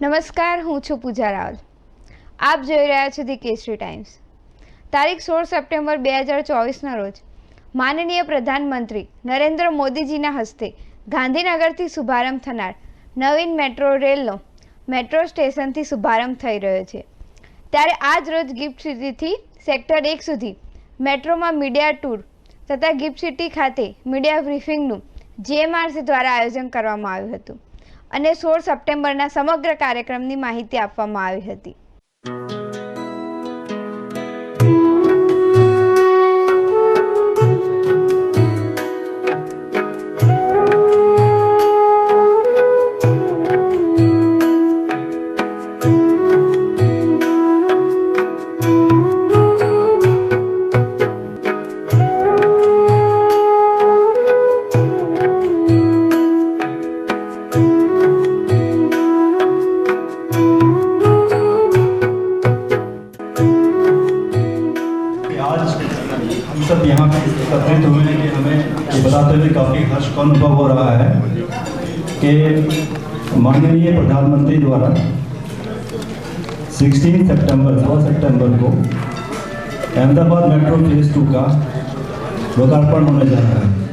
નમસ્કાર, હું છું પૂજા રાવલ. આપ જોઈ રહ્યા છો ધી કેસરી ટાઈમ્સ. તારીખ સોળ સપ્ટેમ્બર બે હજાર ચોવીસના રોજ માનનીય પ્રધાનમંત્રી નરેન્દ્ર મોદીજીના હસ્તે ગાંધીનગરથી શુભારંભ થનાર નવીન મેટ્રો રેલનો મેટ્રો સ્ટેશનથી શુભારંભ થઈ રહ્યો છે. ત્યારે આજ રોજ ગિફ્ટ સિટીથી સેક્ટર એક સુધી મેટ્રોમાં મીડિયા ટૂર તથા ગિફ્ટ સિટી ખાતે મીડિયા બ્રીફિંગનું જીએમઆરસી દ્વારા આયોજન કરવામાં આવ્યું હતું. અને સોળ સપ્ટેમ્બરના સમગ્ર કાર્યક્રમની માહિતી આપવામાં આવી હતી. सब यहाँ पे एकत्रित हुए हैं कि हमें ये बताते हुए काफ़ी हर्ष का अनुभव हो रहा है कि माननीय प्रधानमंत्री द्वारा 16 सितंबर 2 सितंबर को अहमदाबाद मेट्रो फ़ेज़ टू का लोकार्पण होने जा रहा है।